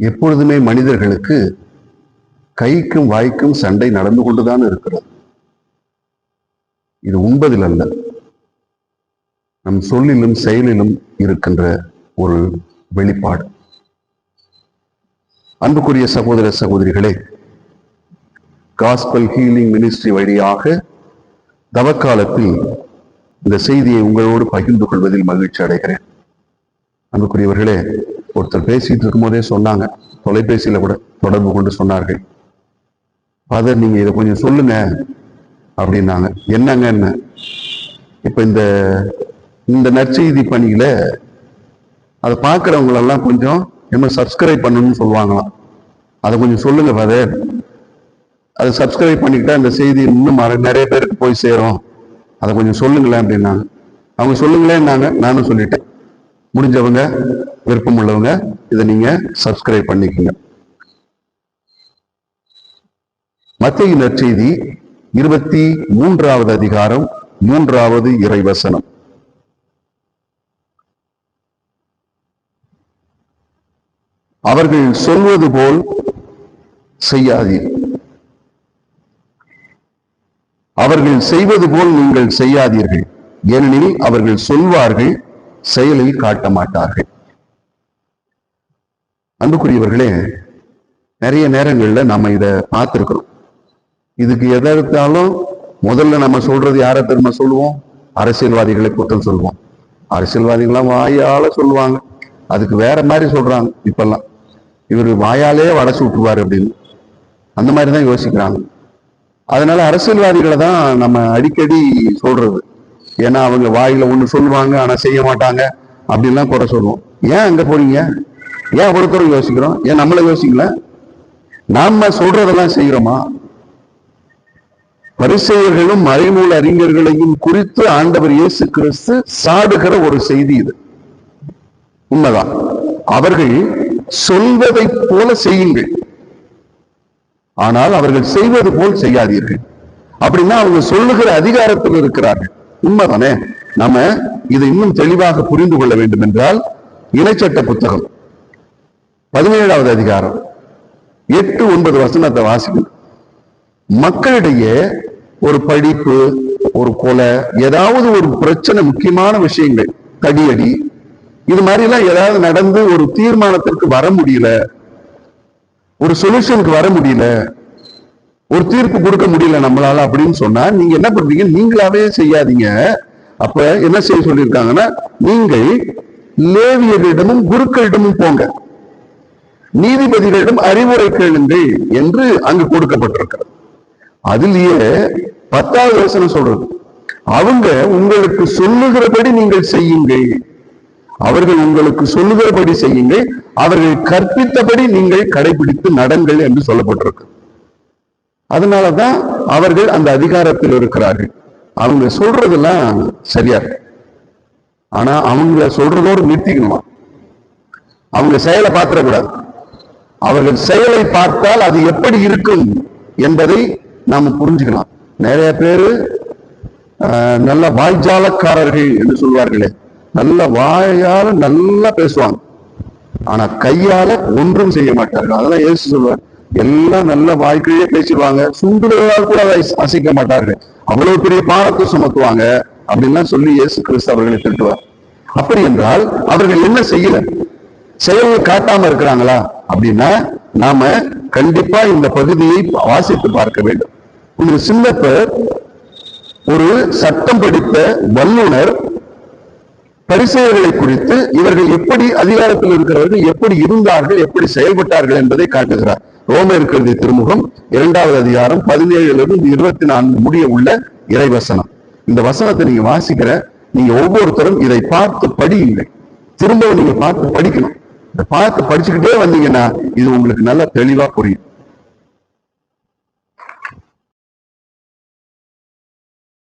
எப்பொழுதுமே மனிதர்களுக்கு கைக்கும் வாய்க்கும் சண்டை நடந்து கொண்டுதான் இருக்கிறது. இது உண்பதில் அல்ல. நம் சொல்லிலும் செயலிலும் இருக்கின்ற ஒரு வெளிப்பாடு. அன்புக்குரிய சகோதர சகோதரிகளே காஸ்பல் ஹீலிங் மினிஸ்ட்ரி வழியாக தவக்காலத்தில் இந்த செய்தியை உங்களோடு பகிர்ந்து கொள்வதில் மகிழ்ச்சி அடைகிறேன். அன்புக்குரியவர்களே ஒருத்தர் பேசிட்டு இருக்கும்போதே சொன்னாங்க. தொலைபேசியில கூட தொடர்பு கொண்டு சொன்னார்கள். ஃபாதர் நீங்க இதை கொஞ்சம் சொல்லுங்க அப்படின்னாங்க. என்னங்க என்ன? இப்ப இந்த இந்த நற்செய்தி பணியில அதை பார்க்குறவங்களெல்லாம் கொஞ்சம் என்ன சப்ஸ்கிரைப் பண்ணணும்னு சொல்லுவாங்களாம். அதை கொஞ்சம் சொல்லுங்க ஃபாதர் அதை சப்ஸ்கிரைப் பண்ணிக்கிட்டா இந்த செய்தி இன்னும் மற- நிறைய பேருக்கு போய் சேரும். அதை கொஞ்சம் சொல்லுங்களேன் அப்படின்னாங்க. அவங்க சொல்லுங்களேன்னாங்க நானும் சொல்லிட்டேன். முடிஞ்சவங்க விருப்பம் உள்ளவங்க இதை நீங்க சப்ஸ்கிரைப் பண்ணிக்கோங்க. மத்திய நற்செய்தி இருபத்தி மூன்றாவது அதிகாரம் மூன்றாவது இறைவசனம். அவர்கள் சொல்வது போல் செய்யாதீர். அவர்கள் செய்வது போல் நீங்கள் செய்யாதீர்கள். ஏனெனில் அவர்கள் சொல்வார்கள் செயலில் காட்ட மாட்டார்கள். அன்புக்குரியவர்களே நிறைய நேரங்கள்ல நம்ம இத பார்த்துருக்குறோம். இதுக்கு எதை எடுத்தாலும் முதல்ல நம்ம சொல்றது யாரை திரும்ப சொல்லுவோம்? அரசியல்வாதிகளை குற்றம் சொல்லுவோம். அரசியல்வாதிகளாம் வாயால சொல்லுவாங்க. அதுக்கு வேற மாதிரி சொல்றாங்க இப்பெல்லாம். இவர் வாயாலே வடைச்சு விட்டுருவாரு அப்படின்னு. அந்த மாதிரி தான் யோசிக்கிறாங்க. அதனால அரசியல்வாதிகளை தான் நம்ம அடிக்கடி சொல்றது. ஏன்னா அவங்க வாயில ஒண்ணு சொல்லுவாங்க ஆனா செய்ய மாட்டாங்க அப்படின்லாம் குறை சொல்லுவோம். ஏன் அங்க போறீங்க? ஏன் ஒருத்தரும் யோசிக்கிறோம்? ஏன் நம்மளை யோசிக்கல? நாம சொல்றதெல்லாம் செய்யறோமா? பரிசெயர்களும் மறைமூல அறிஞர்களையும் குறித்து ஆண்டவர் இயேசு கிறிஸ்து சாடுகிற ஒரு செய்தி இது. உண்மைதான். அவர்கள் சொல்வதைப் போல செய்யுங்கள். ஆனால் அவர்கள் செய்வது போல் செய்யாதீர்கள். அப்படின்னா அவங்க சொல்லுகிற அதிகாரத்தில் இருக்கிறார்கள். உண்மைதானே? நாம இதை இன்னும் தெளிவாக புரிந்து கொள்ள வேண்டும் என்றால் இணைச்சட்ட புத்தகம். பதினேழாவது அதிகாரம். எட்டு ஒன்பது வசனத்தை வாசிக்கணும் மக்களிடையே ஒரு படிப்பு ஒரு கொலை ஏதாவது ஒரு பிரச்சனை முக்கியமான விஷயங்கள் தடியடி இது மாதிரி எல்லாம் ஏதாவது நடந்து ஒரு தீர்மானத்திற்கு வர முடியல ஒரு சொல்யூஷனுக்கு வர முடியல ஒரு தீர்ப்பு கொடுக்க முடியல நம்மளால அப்படின்னு சொன்னா நீங்க என்ன பண்றீங்க? நீங்களாவே செய்யாதீங்க. அப்ப என்ன செய்ய சொல்லியிருக்காங்கன்னா நீங்கள் லேவியரிடமும் குருக்களிடமும் போங்க. நீதிபதிகளிடம் அறிவுரை கேளுங்கள் என்று அங்கு கொடுக்கப்பட்டிருக்கிறது. அதிலேயே பத்தாவது வசனம் சொல்றது. அவங்க உங்களுக்கு சொல்லுகிறபடி நீங்கள் செய்யுங்கள். அவர்கள் உங்களுக்கு சொல்லுகிறபடி செய்யுங்கள். அவர்கள் கற்பித்தபடி நீங்கள் கடைபிடித்து நடங்கள் என்று சொல்லப்பட்டிருக்கு. அதனாலதான் அவர்கள் அந்த அதிகாரத்தில் இருக்கிறார்கள். அவங்க சொல்றதெல்லாம் சரியா இருக்கு. ஆனா அவங்கள சொல்றதோடு நிறுத்திக்கணுமா? அவங்க செயலை பார்த்துடக்கூடாது. அவர்கள் செயலை பார்த்தால் அது எப்படி இருக்கும் என்பதை நாம புரிஞ்சுக்கலாம். நிறைய பேரு நல்ல வாய்ஜாலக்காரர்கள் என்று சொல்வார்களே. நல்ல வாயால நல்லா பேசுவாங்க. ஆனா கையால ஒன்றும் செய்ய மாட்டார்கள். அதெல்லாம் ஏசு சொல்வார். எல்லாம் நல்ல வாய்க்கையே பேசிடுவாங்க. சுண்டுகளால் கூட அதை அசைக்க மாட்டார்கள். அவ்வளவு பெரிய பாலத்தை சுமத்துவாங்க அப்படின்லாம் சொல்லி இயேசு கிறிஸ்து அவர்களை திட்டுவார். அப்படி என்றால் அவர்கள் என்ன செய்யல? செயல்களை காட்டாம இருக்கிறாங்களா? அப்படின்னா நாம கண்டிப்பா இந்த பகுதியை வாசித்து பார்க்க வேண்டும். ஒரு சின்னப்பர் ஒரு சட்டம் படித்த வல்லுனர் பரிசெயர்களை குறித்து இவர்கள் எப்படி அதிகாரத்தில் இருக்கிறவர்கள் எப்படி இருந்தார்கள் எப்படி செயல்பட்டார்கள் என்பதை காட்டுகிறார். ரோமர் கருதி திருமுகம் இரண்டாவது அதிகாரம் பதினேழுலிருந்து இருபத்தி நான்கு முடிய உள்ள இறைவசனம். இந்த வசனத்தை நீங்க வாசிக்கிற நீங்க ஒவ்வொருத்தரும் இதை பார்த்து படியுங்க திரும்பவும் நீங்க பார்த்து படிக்கணும். இதை பார்த்து படிச்சுக்கிட்டே வந்தீங்கன்னா இது உங்களுக்கு நல்லா தெளிவா புரியும்.